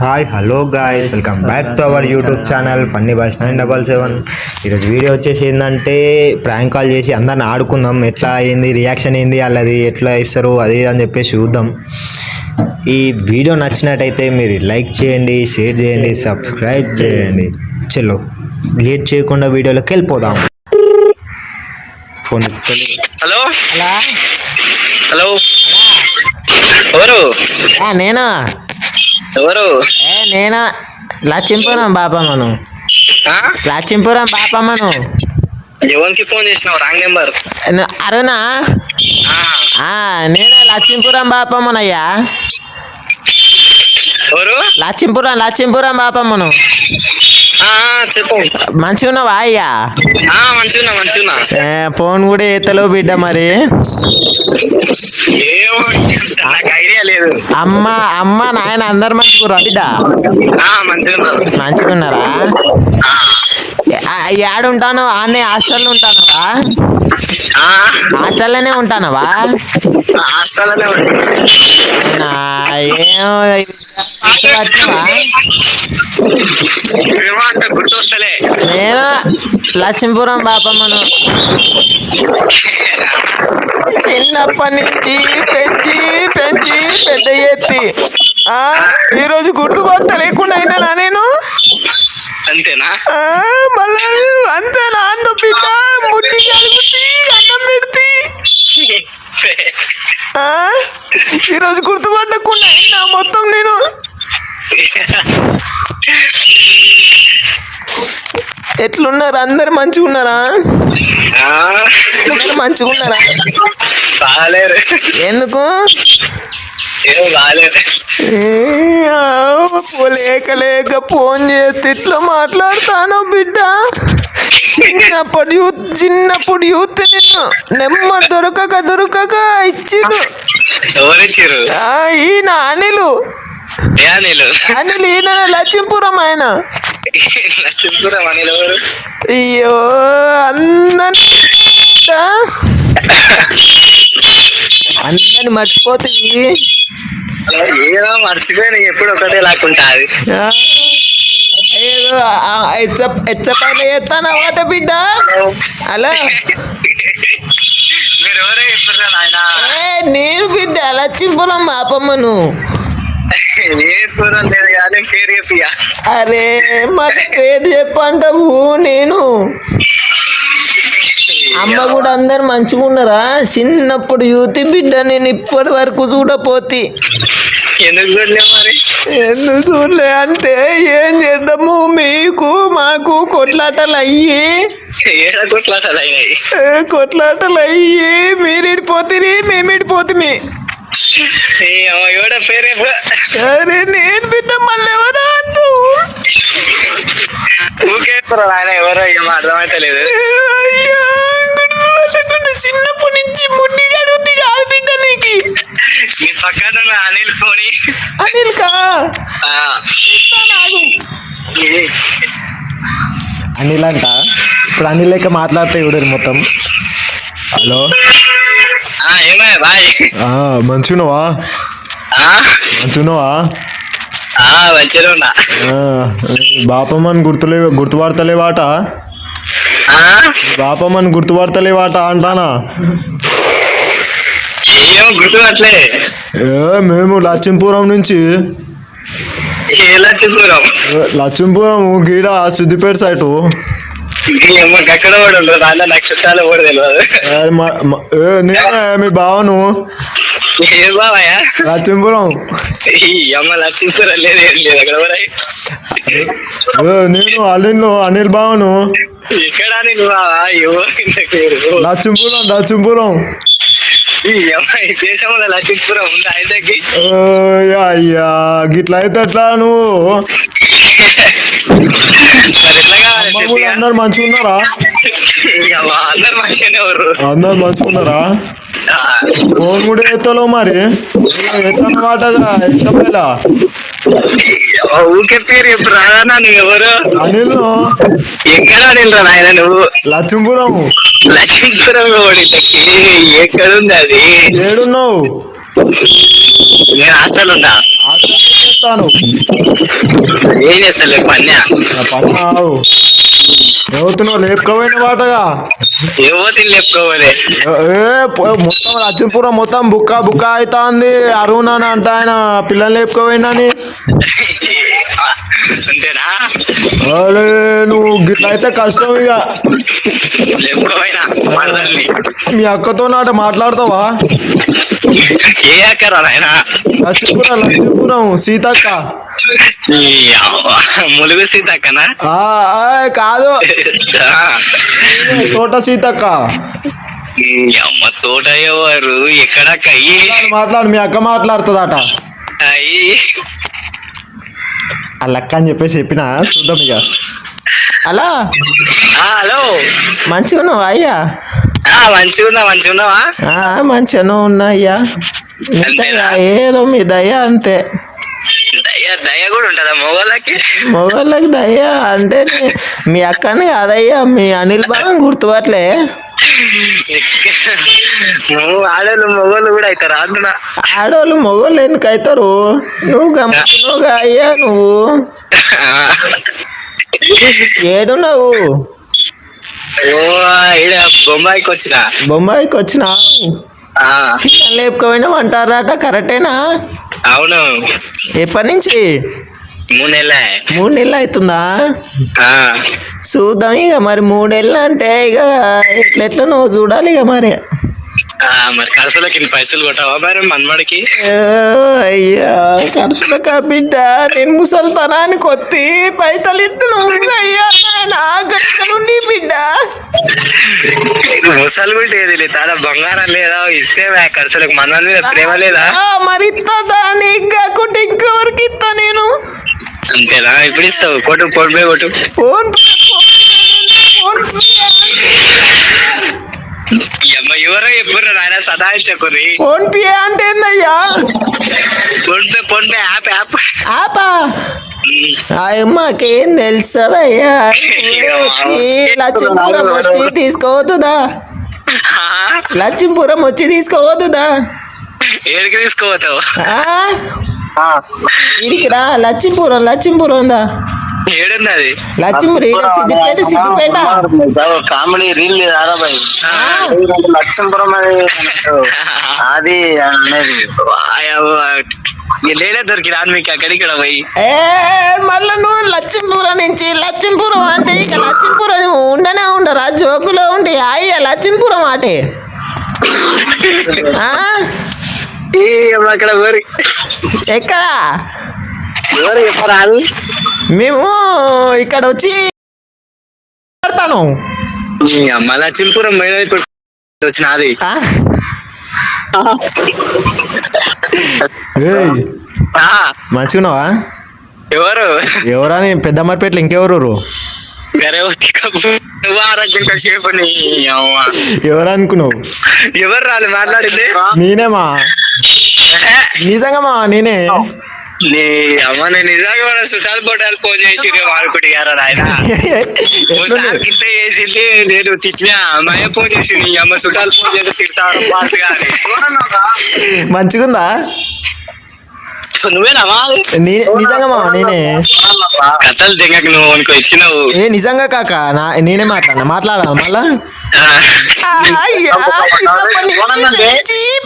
Hi hello guys welcome back to our YouTube channel funny boys nine double seven ఈరోజు video వచ్చేసి ఏంటంటే prank call చేసి అందరిని ఆడుకుందాం. ఎట్లా అయింది రియాక్షన్ ఏంది వాళ్ళది ఎట్లా ఇస్తారు అది అని చెప్పేసి చూద్దాం. ఈ వీడియో నచ్చినట్టయితే మీరు లైక్ చేయండి షేర్ చేయండి సబ్స్క్రైబ్ చేయండి. చలో లేట్ చేయకుండా వీడియోలోకి వెళ్ళిపోదాం. Phone hello? అలా హలో? ఎవరు? నేనా? ఎవరు? ఏ నేనా? లచ్చింపురం బాపమ్మను? లచ్చింపురం బాపమ్మను. ఎవరికి ఫోన్ చేసినావు? Wrong number. అరుణా? ఆ, నేనే? లచ్చింపురం బాపమ్మనయ్యా? ఎవరు? లచ్చింపురం లచ్చింపురం బాపమ్మను. చెప్పు. మంచిగా ఉన్నావా అయ్యా మంచిగున్నా ఏ, ఫోన్ కూడా ఎత్తలేవు బిడ్డ మరి. అమ్మ అమ్మ నాయన అందరు మంచిగురా బిడ్డ? ఆ మంచిగున్నా. మంచిగున్నారా? యాడ ఉంటాను ఆనే హాస్టల్లో ఉంటానవా? ఆ, హాస్టల్లోనే ఉంటానవా? హాస్టల్లోనే? ఏమో నేను లక్ష్మీపురం బాపమ్మను. చిన్నప్పటి నుంచి పెంచి పెంచి పెద్ద ఎత్తి ఆ, ఈరోజు గుర్తుపట్ట లేకుండా అయినా నేను? అంతేనా? మళ్ళా అంతే నాన్న బిడ్డ ముట్టి కలుగుతీ అన్నం పెడితే. ఈరోజు గుర్తుపట్టకుండా అయినా మొత్తం నేను. ఎట్లున్నారు? అందరు మంచిగా ఉన్నారా మంచిగా ఉన్నారా బాగాలేరు ఎందుకు? లేక లేక ఫోన్ చేస్తే ఇట్లా మాట్లాడతాను బిడ్డ. చిన్నప్పుడు యూత్ చిన్నప్పుడు యూత్ నిన్ను నెమ్మ దొరకక దొరకక ఎవరిచ్చిరు ఆ, ఈయన అనిలు? అనిలు ఈయన లక్ష్మీపురం ఆయన. లక్ష్మీపురం అనిల్ ఎవరు? అయ్యో అందరిని అందరిని మర్చిపోతుంది ఏదో మర్చిపోయిన ఎప్పుడు ఒకటే లాక్కుంటా అది. ఏదో ఎచ్చ ఎచ్చ పని చేస్తాను బిడ్డ? అలా మీరు ఎవరే చెప్పారు నాయన? ఏ, నేను బిడ్డ లక్ష్మీపురం మాపమ్మను అరే మరి పేరు చెప్పంటావు నేను. అమ్మ కూడా అందరు మంచిగా ఉన్నారా? చిన్నప్పుడు యూతి బిడ్డ నేను ఇప్పటి వరకు చూడపోతే. ఎందుకు చూడలే మరి? ఎందుకు చూడలే అంటే ఏం చేద్దాము? మీకు మాకు కొట్లాటలు అయ్యి. కొట్లాటలు అయినాయి? కొట్లాటలు అయ్యి. మీరు ఇడిపోతుంది మేము ఇడిపోతుంది అరే నేను బిడ్డ మళ్ళీ ఎవరా అంటూ ఎవరో చిన్నప్పటి నుంచి ముడ్డి గడుగుద్ది కాదు బిడ్డ నీకు. నీ పక్కన అనిల్ ఫోని. అనిల్ కా? అంట. ఇప్పుడు అనిల్ లెక్క మాట్లాడితే చూడరు మొత్తం? హలో? ఆ, ఏమయ్య బాయ్. మంచున్నావా? ఆ, మంచున్నావా? ఆ, మంచిగా ఉన్నా బాపమ్మని గుర్తులే గుర్తుపడతలేవాట? ఆ, బాపమ్మని గుర్తుపడతలేవాట అంటానా? గుర్తుపట్లే మేము లక్ష్మీపురం నుంచి. లక్ష్మీపురం లక్ష్మీపురం గీడ సిద్దిపేట సైటు. ఎక్కడ కూడా ఉండదు నాన్న నాకు చుట్టాలు కూడా తెలియదు మా- ఏ బావయ్య? లక్ష్మీపురం ఈ అమ్మ లక్ష్మీపురం లేదు ఏం లేదు అక్కడ కూడా ఏ, నేను అనిల్ అనిల్ బావను? ఎక్కడ బావా? లక్ష్మీపురం లక్ష్మీపురం అయ్యా గిట్ల అయితే ఎట్లా నువ్వు? కూడా అందరు మంచిగా ఉన్నారా? అందరు మంచిగానే అందరు మంచిగా ఉన్నారా? ఫోన్ కూడా ఎత్తలో మరి? ఎత్తన ఊకే పేరు చెప్పు రానా నువ్వు ఎవరు? అనిల్ ఎక్కడ నిల్రా నాయన నువ్వు? లక్ష్మీపురం. లక్ష్మీపురం ఓడికి ఎక్కడుంది అది? ఏడున్నావు? నేను హాస్టల్ ఉన్నా. చెప్తాను ఏం చేస్తలే పన్యా? పన్నావు ఎవతున్నావు లేపుకోపోయిన వాటగా లేపుకోవాలి మొత్తం లక్ష్మీపురం మొత్తం బుక్క బుక్క అవుతుంది అరుణ్ అని అంట ఆయన అంతేనా? అరే నువ్వు గిట్ల అయితే కష్టం ఇక మీ అక్కతో నాట మాట్లాడతావా? ఏ అక్కరా నాయన? లక్ష్మీపురం లక్ష్మీపురం సీతక్క. ములుగు సీతక్కనా? కాదు. తోట సీతక్క. అమ్మ తోట ఎవరు? ఎక్కడక్క? మాట్లాడు, మీ అక్క మాట్లాడుతుందట. అయ్యి. ఆ లెక్క అని చెప్పేసి చెప్పిన చూద్దాం ఇక. అలా? హలో. మంచిగా ఉన్నావా అయ్యా? మంచిగా ఉన్నా మంచిగా ఉన్నావా? ఆ, మంచిగానే ఉన్నా అయ్యా? ఏదో మీ దయ అంతే. దయ దయ కూడా ఉంటుందా మొగోళ్ళకి? మొగోళ్ళకి దయ అంటే మీ అక్కని కాదయ్యా మీ అనిల్ బాగా గుర్తుపట్లే నువ్వు ఆడోళ్ళు మొగోళ్ళు కూడా అవుతారా అంటున్నా. ఆడవాళ్ళు మొగోళ్ళు ఎందుకు అవుతారు? నువ్వు గమ్మునుగా అయ్యా నువ్వు ఏడు నువ్వు. ఓ ఈడ బొంబాయికి వచ్చిన. బొంబాయికి వచ్చినా లేపుకోపోయినా అంటారట కరెక్టేనా? అవును. ఎప్పటి నుంచి? మూడు నెలలే. మూడు నెలలు అవుతుందా? చూద్దాం ఇక మరి మూడేళ్ళు అంటే ఇక ఎట్లెట్లా నువ్వు చూడాలి ఇక మరి. మరి ఖర్చులకి ఇన్ని పైసలు కొట్టావా మరి మన్మడికి ఏ, అయ్యా ఖర్చుల బిడ్డ నేను ముసల్తనాన్ని కొత్తి పైతలు ఇత్తు అయ్యా నా నుండి బిడ్డ. ముసలు కూడా ఏది తాదా బంగారం లేదా? ఇస్తే ఖర్చులకు మన మీద ప్రేమ లేదా? మరి ఇస్తుందా నీకు? కాకుంటే ఇంకెవరికి ఇస్తా నేను? అంతేనా? ఇప్పుడు ఇస్తావు? కొట్టు ఫోన్ పే కొట్టు. ఫోన్ ఫోన్ ఎవరో ఎప్పుడు నాయన సదాయించకుర్రి ఫోన్ పే అంటే ఏందయ్యా? Phone pay phone pay app? App ఆపా అమ్మకేం తెలుసదయ్యా? వచ్చి లక్ష్మీపురం వచ్చి తీసుకోవద్దుదా? లక్ష్మీపురం వచ్చి తీసుకోవద్దుదా? ఏడికి తీసుకోవచ్చావు ఆ? ఇడికి రా లక్ష్మీపురం లక్ష్మీపురం దా ఏడుంది అది? సిద్దిపేట సిద్దిపేట. కామెడీ రీల్ రాదా బాయ్. ఆ. లక్ష్మీపురం అది అనేది. లేలే దొరికి రాను మీకు అక్కడికి పోయి. ఏ మళ్ళా నువ్వు లక్ష్మీపురం నుంచి లక్ష్మీపురం అంటే ఇక లక్ష్మీపురం ఉండనే ఉండరా? జోకులో ఉంటే అయ్యా లక్ష్మీపురం ఆటే. ఆ? ఈ అమ్మ అక్కడ ఎక్కడ? ఎవరు చెప్పరాదు మేము ఇక్కడ వచ్చి ఈ అమ్మ లక్ష్మీపురం పోయిన ఇప్పుడు వచ్చిన అది. ఆ? ఆ, మంచిగున్నావా? ఎవరు? ఎవరని పెద్ద మరిపేటలో ఇంకెవరు. ఎవరు అనుకున్నావు? ఎవరు రాలి మాట్లాడింది? నేనేమా? నిజంగా మా నేనే? నీ అమ్మ నేను నిజంగా మన సుశాల్ పోటాలు ఫోన్ చేసి వాడుకుంటు గారా ఆయన. ఒకసారి ఎట్లుంది? గిట్ట చేసింది నేను తిట్టినా అమ్మాయి ఫోన్ చేసి నీ అమ్మ సుటాలు ఫోన్ చేసి తిడతాను పార్టీ కానీ మంచిగుందా? నువ్వేనా నిజంగా నేనే? కథలు దిగక నువ్వు అనుకో ఇచ్చినావు ఏ నిజంగా కాక నా నేనే మాట్లాడినా మాట్లాడాలి మళ్ళా?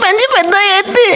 పెంచి పెద్ద ఎత్తి.